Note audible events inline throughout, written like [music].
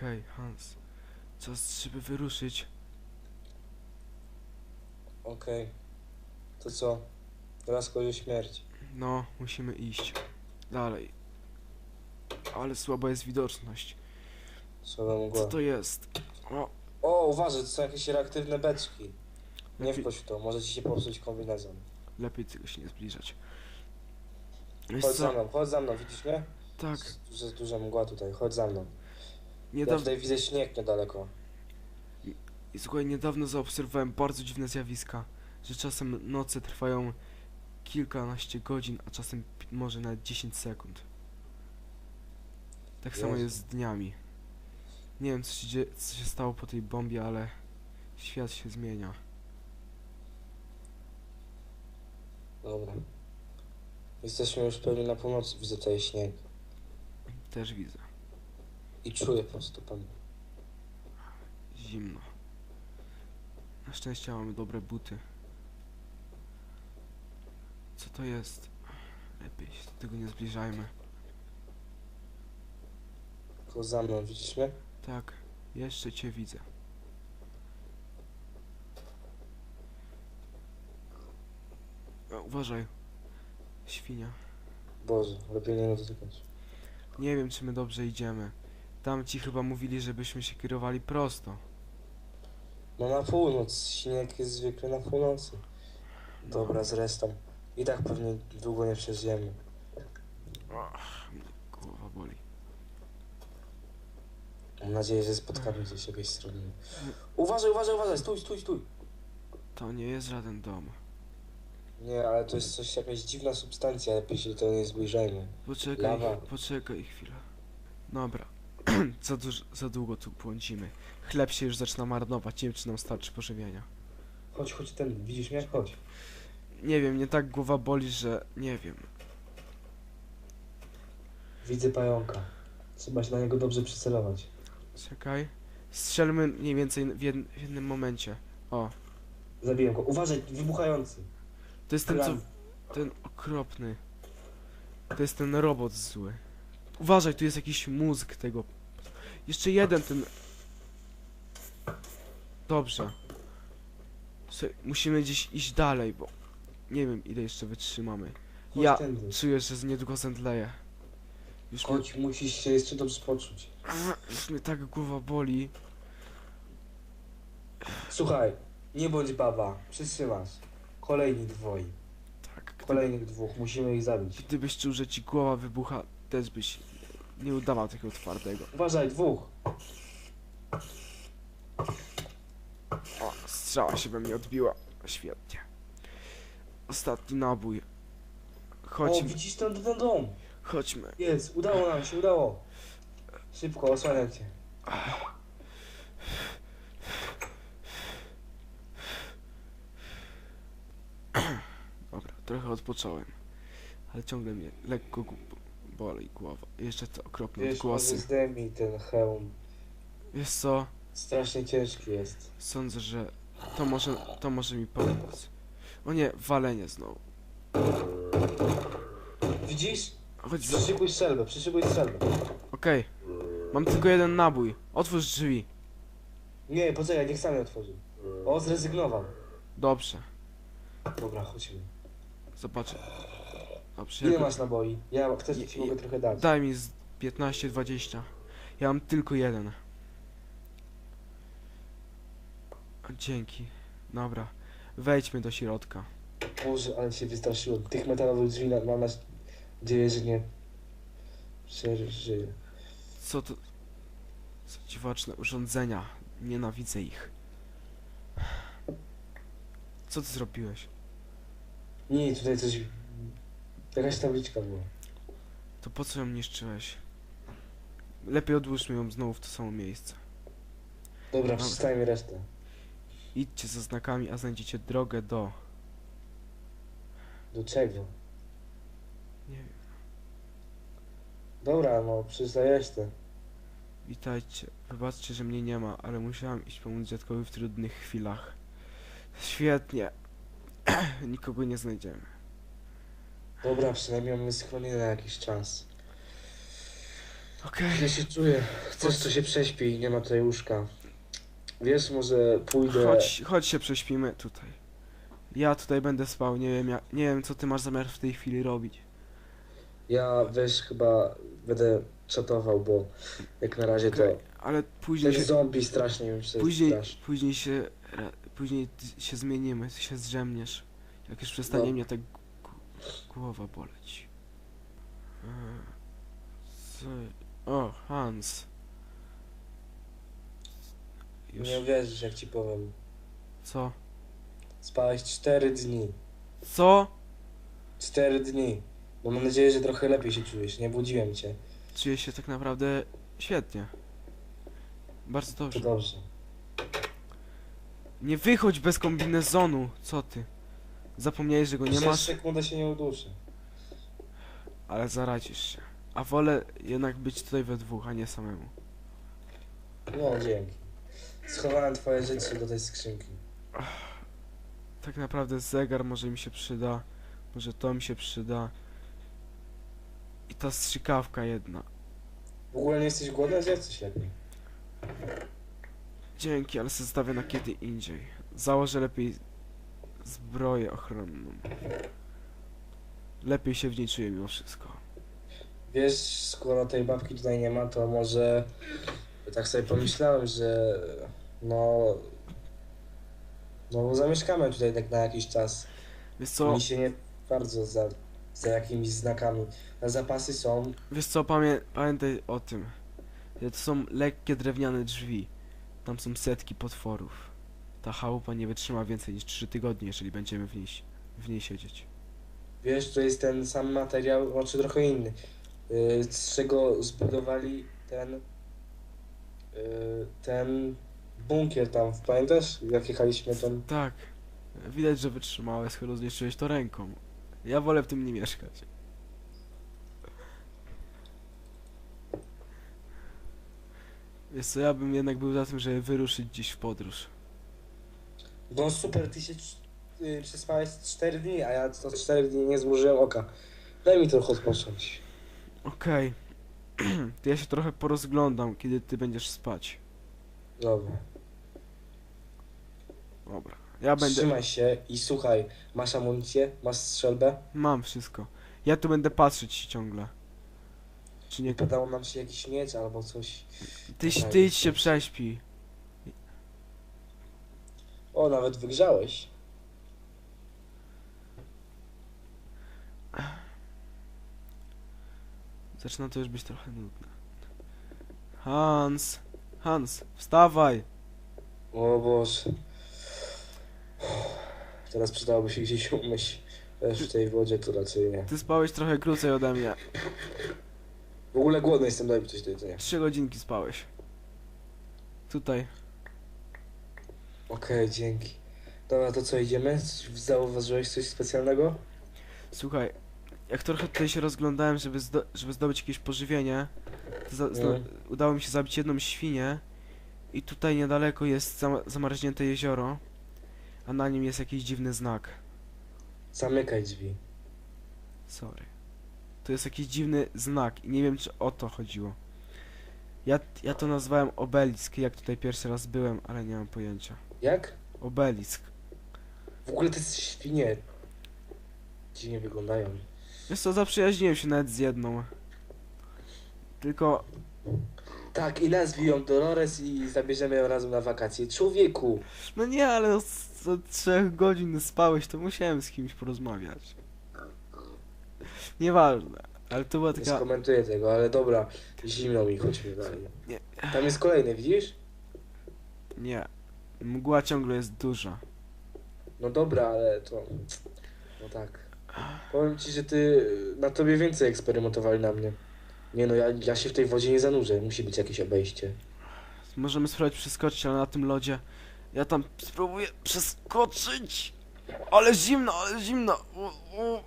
Okej, Hans. Czas, żeby wyruszyć. Okej. To co? Teraz kozie śmierć. No, musimy iść. Dalej. Ale słaba jest widoczność. Co mgła. to jest? O, O, uważaj, to są jakieś reaktywne beczki. Nie lepiej, wchodź w to, może ci się popsuć kombinezon. lepiej tego się nie zbliżać. Wiesz Chodź za co? mną, chodź za mną, widzisz mnie? Tak, jest duża mgła tutaj, chodź za mną. Ja niedawno, tutaj widzę śnieg niedaleko. i słuchaj, niedawno zaobserwowałem bardzo dziwne zjawiska, że czasem noce trwają kilkanaście godzin, a czasem pi- może nawet 10 sekund. Tak samo Jezu. jest z dniami. Nie wiem, co się, co się stało po tej bombie, ale świat się zmienia. Dobra. Jesteśmy już pewnie na północy, widzę tutaj śnieg. Też widzę. I czuję po stopami. Zimno. Na szczęście mamy dobre buty. Co to jest? Lepiej się do tego nie zbliżajmy. Tylko za mną, widzisz mnie? Tak, jeszcze cię widzę. O, uważaj. Świnia. Boże, lepiej nie dotykać. Nie wiem, czy my dobrze idziemy. Tam ci chyba mówili, żebyśmy się kierowali prosto. No na północ, śnieg jest zwykle na północy. Dobra, zresztą. I tak pewnie długo nie przeżyjemy. Ach, mnie głowa boli. Mam nadzieję, że spotkamy gdzieś jakieś strony. Uważaj, uważaj, uważaj, stój, stój, stój. To nie jest żaden dom. Nie, ale to jest coś, jakaś dziwna substancja, lepiej się do tego nie zbliżajmy. Poczekaj, Lawa. poczekaj chwilę. Dobra. [clears throat] za, duż, za długo tu błądzimy. Chleb się już zaczyna marnować. Nie wiem, czy nam starczy pożywienia. Chodź, chodź ten, widzisz mnie? Chodź. Nie wiem, mnie tak głowa boli, że nie wiem. Widzę pająka. Trzeba się na niego dobrze przycelować. Czekaj. Strzelmy mniej więcej w, jed, w jednym momencie. O, Zabiję go. Uważaj, wybuchający. to jest ten co. Plan. Ten okropny. To jest ten robot zły. Uważaj, tu jest jakiś mózg tego. Jeszcze jeden ten. Dobrze. Słuchaj, musimy gdzieś iść dalej, bo nie wiem ile jeszcze wytrzymamy. Chodź Ja tędy. czuję, że z niedługo zemdleję. Już mnie, Chodź, musisz się jeszcze dobrze poczuć. już mnie tak głowa boli. Słuchaj, nie bądź baba. Przytrzymasz. Kolejni dwoi. Tak, gdyby, Kolejnych dwóch. Musimy ich zabić. gdybyś czuł, że ci głowa wybucha, też byś nie udawał takiego twardego. Uważaj, dwóch. O, strzała się we mnie odbiła. Świetnie. Ostatni nabój. O, Chodźmy, widzisz ten, ten dom? chodźmy. Jest, udało nam się, udało. Szybko, osłaniam cię. Dobra, trochę odpocząłem. Ale ciągle mnie lekko boli głowa. Jeszcze te okropne Wiesz, może odgłosy. zdejmij ten hełm. Wiesz co? Strasznie ciężki jest. Sądzę, że to może, to może mi pomóc. O nie, walenie znowu. Widzisz? Chodź za... Przyszykuj strzelbę, przyszykuj strzelbę. Okej. Mam tylko jeden nabój. Otwórz drzwi. Nie, poczekaj, niech sam je otworzy. O, zrezygnował. Dobrze. Dobra, chodźmy. Zobaczę. Dobrze. Ile masz naboi? Ja chcesz, to ci mogę trochę dać. Daj mi z 15-20. Ja mam tylko jeden. Dzięki. Dobra. Wejdźmy do środka. Boże, ale się wystraszyłem. Tych metalowych drzwi na- mam nadzieję, że nie przeżyję. Co to... Co dziwaczne urządzenia. Nienawidzę ich. Co ty zrobiłeś? Nie, tutaj coś... Jakaś tabliczka była. To po co ją niszczyłeś? Lepiej odłóżmy ją znowu w to samo miejsce. Dobra, przeczytajmy resztę. Idźcie za znakami, a znajdziecie drogę do... Do czego? Nie wiem. Dobra, no, przeczytaj resztę. Witajcie. Wybaczcie, że mnie nie ma, ale musiałam iść pomóc dziadkowi w trudnych chwilach. Świetnie. [clears throat] Nikogo nie znajdziemy. Dobra, przynajmniej mamy schronienie na jakiś czas. Okej. Źle się czuję. Chcesz, to się prześpi, nie ma tutaj łóżka. Wiesz, może pójdę... Chodź, chodź się prześpimy tutaj. Ja tutaj będę spał, nie wiem, ja, nie wiem co ty masz zamiar w tej chwili robić. Ja, wiesz, chyba będę czatował, bo jak na razie to... Okej, Ale później Ten się, zombie strasznie mi się później, później się, ra- później ty- się zmienimy, ty się zdrzemniesz. Jak już przestanie No. mnie tak głowa boleć. Co- O, Hans. Już, Nie uwierzysz, jak ci powiem. co? Spałeś 4 dni. Co? 4 dni. Bo mam nadzieję, że trochę lepiej się czujesz. Nie budziłem cię. Czuję się tak naprawdę świetnie. Bardzo To dobrze. dobrze. Nie wychodź bez kombinezonu, co ty? Zapomniałeś, że go nie Przez masz, sekundę się nie uduszę. ale zaradzisz się. A wolę jednak być tutaj we dwóch, a nie samemu. No, dzięki. Schowałem twoje rzeczy do tej skrzynki. Tak naprawdę zegar może mi się przyda, może to mi się przyda. I ta strzykawka jedna. W ogóle nie jesteś głodny? Zjedz coś lepiej. Dzięki, ale se zostawię na kiedy indziej. Założę lepiej zbroję ochronną. Lepiej się w niej czuję mimo wszystko. Wiesz, skoro tej babki tutaj nie ma, to może... Tak sobie pomyślałem, że... No... No, zamieszkamy tutaj tak na jakiś czas. Wiesz co, Mi się nie bardzo za, za jakimiś znakami. Na zapasy są. wiesz co, pamię pamiętaj o tym. To są lekkie drewniane drzwi. Tam są setki potworów. Ta chałupa nie wytrzyma więcej niż 3 tygodnie, jeżeli będziemy w niej, w niej siedzieć. Wiesz, to jest ten sam materiał, znaczy trochę inny. Yy, z czego zbudowali ten. Yy, ten bunkier tam. Pamiętasz? Jak jechaliśmy tam. Tak. Widać, że wytrzymałeś, skoro zniszczyłeś to ręką. Ja wolę w tym nie mieszkać. Wiesz co, ja bym jednak był za tym, żeby wyruszyć gdzieś w podróż. No super, ty się yy, przespałeś 4 dni, a ja to 4 dni nie zmrużyłem oka. Daj mi trochę odpocząć. Okej. [clears throat] to ja się trochę porozglądam, kiedy ty będziesz spać. Dobra. Dobra. Ja będę... Trzymaj się i słuchaj, masz amunicję? Masz strzelbę? Mam wszystko. Ja tu będę patrzeć ciągle. Czy nie... Podało nam się jakiś miecz albo coś. Ty, ty idź się prześpi. O, nawet wygrzałeś. Zaczyna to już być trochę nudne. Hans! Hans, wstawaj! O Boże. Teraz przydałoby się gdzieś umyć. Też w tej wodzie to raczej nie. Ty spałeś trochę krócej ode mnie. W ogóle głodny jestem, daj mi coś do jedzenia. Trzy godzinki spałeś. Tutaj. Okej, dzięki. Dobra, to co, idziemy? Zauważyłeś coś specjalnego? Słuchaj, jak trochę tutaj się rozglądałem, żeby, zdo żeby zdobyć jakieś pożywienie, to za Mm. udało mi się zabić jedną świnię i tutaj niedaleko jest zama zamarznięte jezioro, a na nim jest jakiś dziwny znak. Zamykaj drzwi. Sorry. To jest jakiś dziwny znak i nie wiem czy o to chodziło. Ja, ja to nazwałem obelisk, jak tutaj pierwszy raz byłem, ale nie mam pojęcia. Jak? Obelisk. W ogóle te świnie dziwnie wyglądają. Wiesz co, zaprzyjaźniłem się nawet z jedną. Tylko Tak, i nazwij ją Dolores i zabierzemy ją razem na wakacje. Człowieku! No nie, ale od trzech godzin spałeś, to musiałem z kimś porozmawiać. Nieważne, ale to była Nie taka... skomentuję tego, ale dobra, zimno mi, chodźmy dalej. Nie. Tam jest kolejny, widzisz? Nie. Mgła ciągle jest duża. No dobra, ale to... No tak. Powiem ci, że ty... Na tobie więcej eksperymentowali na mnie. Nie no, ja, ja się w tej wodzie nie zanurzę. Musi być jakieś obejście. Możemy spróbować przeskoczyć, ale na tym lodzie... Ja tam spróbuję przeskoczyć! Ale zimno, ale zimno! U, u.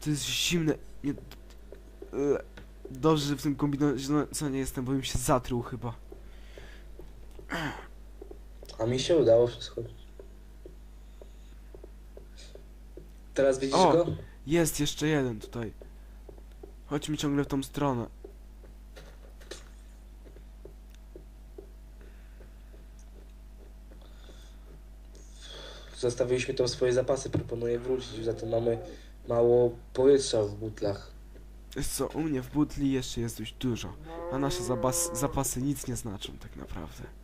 To jest zimne. Nie... Dobrze, że w tym kombinezonie jestem, bo bym się zatruł chyba. A mi się udało wszystko. Teraz widzisz O! go? Jest jeszcze jeden tutaj. Chodźmy ciągle w tą stronę. Zostawiliśmy tam swoje zapasy, proponuję wrócić, zatem mamy mało powietrza w butlach. Co, u mnie w butli jeszcze jest dość dużo, a nasze zapasy nic nie znaczą tak naprawdę.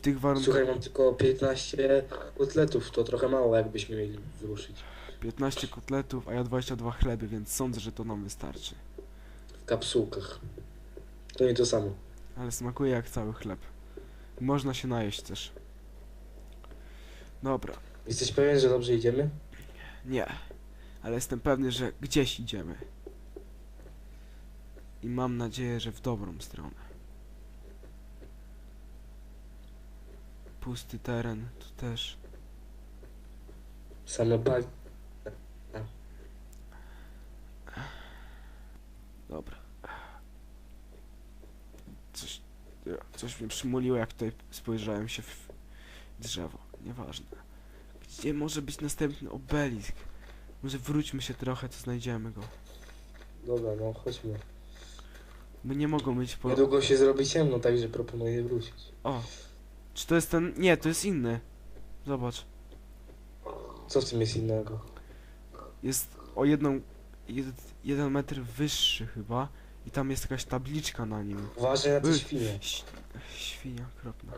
W tych warunkach Słuchaj, mam tylko 15 kotletów, to trochę mało, jakbyśmy mieli wyruszyć. 15 kotletów, a ja 22 chleby, więc sądzę, że to nam wystarczy. W kapsułkach. To nie to samo. Ale smakuje jak cały chleb. Można się najeść też. Dobra, Jesteś pewien, że dobrze idziemy? nie. Ale jestem pewny, że gdzieś idziemy. I mam nadzieję, że w dobrą stronę. Pusty teren, tu też. Same bagi. Dobra. Coś, coś mnie przymuliło, jak tutaj spojrzałem się w drzewo. Nieważne. Gdzie może być następny obelisk? Może wróćmy się trochę, to znajdziemy go. Dobra, no chodźmy. Bo nie mogą być po... Niedługo się zrobi ciemno, także proponuję wrócić. O! Czy to jest ten... Nie, to jest inny. Zobacz. Co w tym jest innego? Jest o jedną... Jed, jeden metr wyższy chyba. I tam jest jakaś tabliczka na nim. Uważaj na te świnie. Ś- Świnia okropna.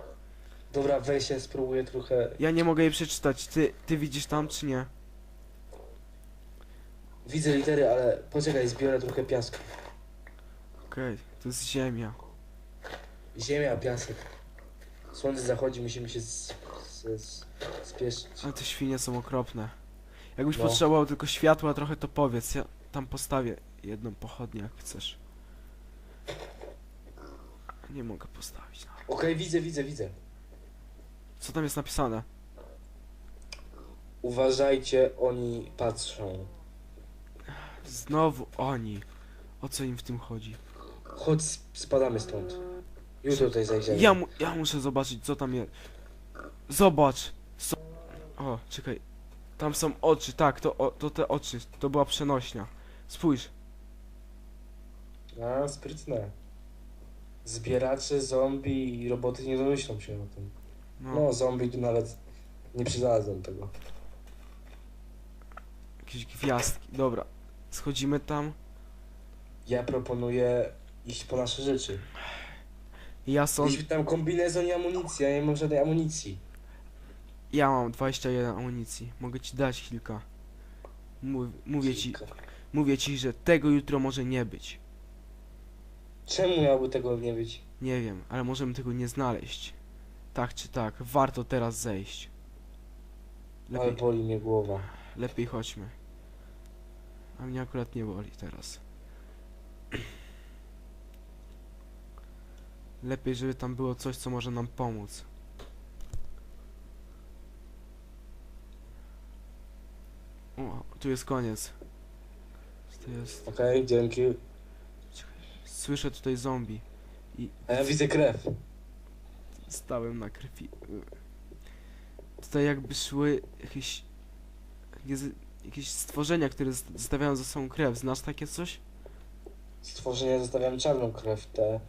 Dobra, weź się, spróbuję trochę. Ja nie mogę jej przeczytać. Ty, ty widzisz tam, czy nie? Widzę litery, ale poczekaj, zbiorę trochę piasku. Okej, to jest ziemia. Ziemia, piasek. Słońce zachodzi, musimy się spieszyć. Ale te świnie są okropne. Jakbyś No. potrzebował tylko światła trochę, to powiedz. Ja tam postawię jedną pochodnię, jak chcesz. Nie mogę postawić. No. Okej, widzę, widzę, widzę. Co tam jest napisane? Uważajcie, oni patrzą. Znowu oni. O co im w tym chodzi? Chodź, sp- spadamy stąd. Jutro tutaj zajdziemy. Ja, mu, ja muszę zobaczyć, co tam jest. Zobacz! So o, czekaj. Tam są oczy, tak, to, o, to te oczy. To była przenośnia. Spójrz. A, sprytne. Zbieracze, zombie i roboty nie domyślą się o tym. No, No, zombie tu nawet nie przydadzą tego. jakieś gwiazdki. Dobra. Schodzimy tam. Ja proponuję iść po nasze rzeczy. Ja są. Mieliśmy tam kombinezon i amunicja, ja nie mam żadnej amunicji. Ja mam 21 amunicji. Mogę ci dać kilka. Mów, mówię ci, Kilka. mówię ci, że tego jutro może nie być. Czemu miałoby tego nie być? Nie wiem, ale możemy tego nie znaleźć. Tak czy tak, warto teraz zejść. Ale Lepiej, boli mnie głowa. lepiej chodźmy. A mnie akurat nie boli teraz. Lepiej, żeby tam było coś, co może nam pomóc. O, tu jest koniec. To jest? Okej, dzięki. Słyszę tutaj zombie. A ja widzę krew. Stałem na krwi. Tutaj jakby szły jakieś... Jakieś, jakieś stworzenia, które z- zostawiają za sobą krew. Znasz takie coś? Stworzenia zostawiam czarną krew. Te,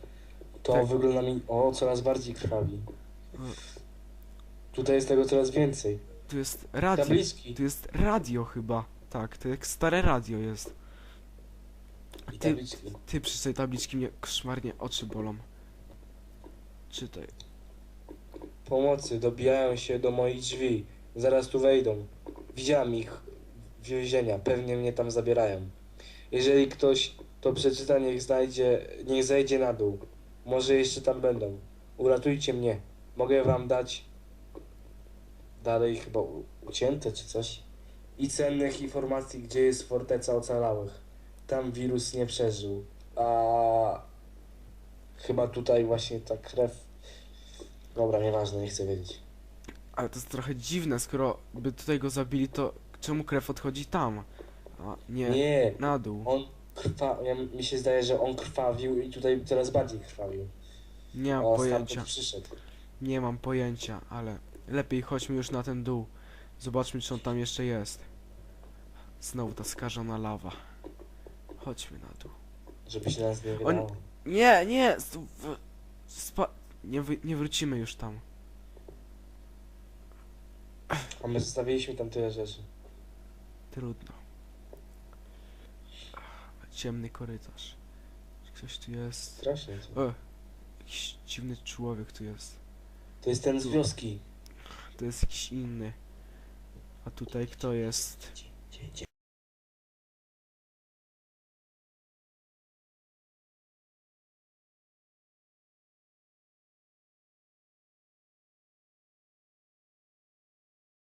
to Tak. wygląda mi... O, coraz bardziej krwawi. Mm. Tutaj jest tego coraz więcej. Tu jest radio. Tabliczki. Tu jest radio chyba. Tak, to jak stare radio jest. A I ty, tabliczki. ty przy tej tabliczki mnie koszmarnie oczy bolą. Czytaj. Pomocy dobijają się do moich drzwi. Zaraz tu wejdą. Widziałem ich w więzienia. Pewnie mnie tam zabierają. Jeżeli ktoś to przeczyta, niech znajdzie, niech zejdzie na dół. Może jeszcze tam będą. Uratujcie mnie. Mogę wam dać dalej chyba ucięte czy coś. I cennych informacji, gdzie jest forteca ocalałych. Tam wirus nie przeżył. A chyba tutaj właśnie ta krew Dobra, nieważne, nie chcę wiedzieć. Ale to jest trochę dziwne, skoro by tutaj go zabili, to czemu krew odchodzi tam? A nie, Nie, na dół. on krwa... Ja, mi się zdaje, że on krwawił i tutaj coraz bardziej krwawił. Nie mam O, pojęcia. przyszedł. Nie mam pojęcia, ale lepiej chodźmy już na ten dół. Zobaczmy, czy on tam jeszcze jest. Znowu ta skażona lawa. Chodźmy na dół. Żeby się nas nie On- wydało. Nie, nie! w- Spa... Nie, wy... nie wrócimy już tam. A my zostawiliśmy tam tyle rzeczy. Trudno. Ciemny korytarz. Czy Ktoś tu jest? Strasznie. O, jakiś dziwny człowiek tu jest. To jest ten z wioski. To jest jakiś inny. A tutaj kto jest?